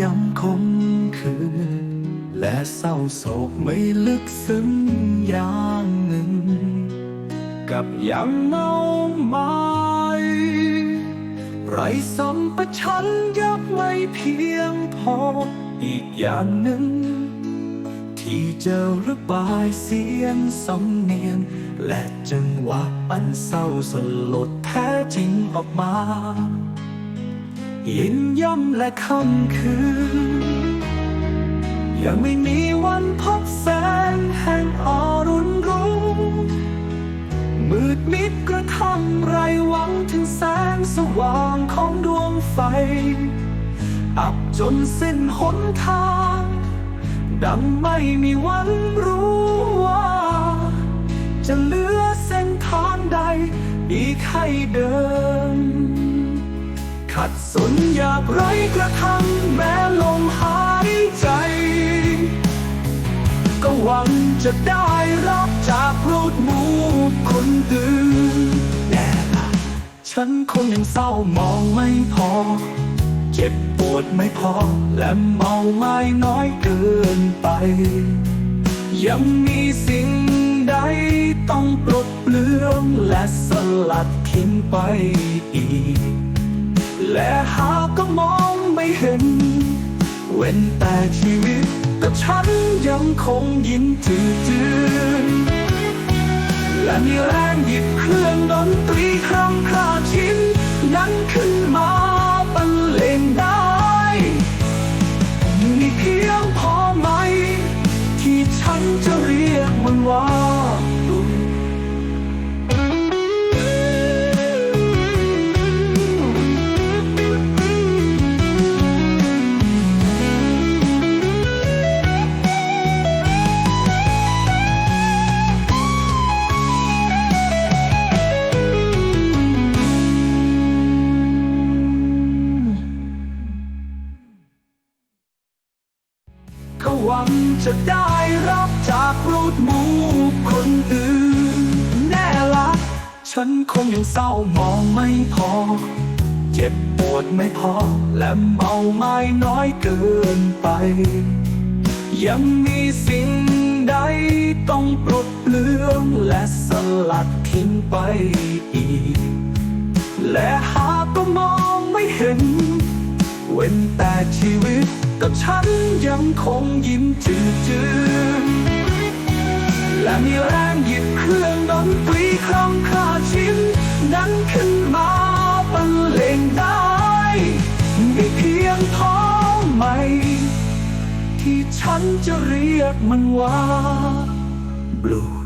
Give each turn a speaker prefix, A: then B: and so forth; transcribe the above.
A: ยังคงคือและเศร้าโศกไม่ลึกซึ้งอย่างหนึ่ง กับยังเมาไม้ไรสมประชัญญะไม่เพียงพออีกอย่างหนึ่ง ที่จะระบายเสียงสำเนียง และจังหวะอันเศร้าสลดแท้จริงออกมา ยินย่ำและคำคืน ยังไม่มีวันพบแสงแห่งอรุณรุ่งมืดมิดกระทั่งไรหวังถึงแสงสว่างของดวงไฟ อับจนสิ้นหนทาง ดังไม่มีวันรู้ว่า จะเหลือเส้นทางใดอีกให้เดิน ขัดสนอยากไรกระทั่งแม้ลมหายใจ ก็หวังจะได้รับจากโปรดมูคนอื่นแน่ละฉันคงยังเศร้ามองไม่พอ เจ็บปวดไม่พอ และเมาไม่น้อยเกินไป ยังมีสิ่งใดต้องปลดเปลื้องและสลัดทิ้งไปอีก และหากก็มองไม่เห็น เว้นแต่ชีวิตกับฉันยังคงยิ้มจืดจืนและมีแรงหยิบเครื่องดนตรีครั้งคราชิ้นนั้นขึ้นมา ก็หวังจะได้รับจากรูดมูคนอื่น แน่ละฉันคงยังเศร้ามองไม่พอ เจ็บปวดไม่พอ และเมาไม่น้อยเกินไป ยังมีสิ่งใดต้องปลดเปลื้องและสลัดทิ้งไปอีก และหากก็มองไม่เห็น ว้นแต่ชีวิตกับฉันยังคงยิ้มจืดจืดและมีแรงหยิบเครื่องดนตรีครั้งคาชิ้น นั้นขึ้นมาบรรเลงได้มีเพียงท้องไหมที่ฉันจะเรียกมันว่า Blue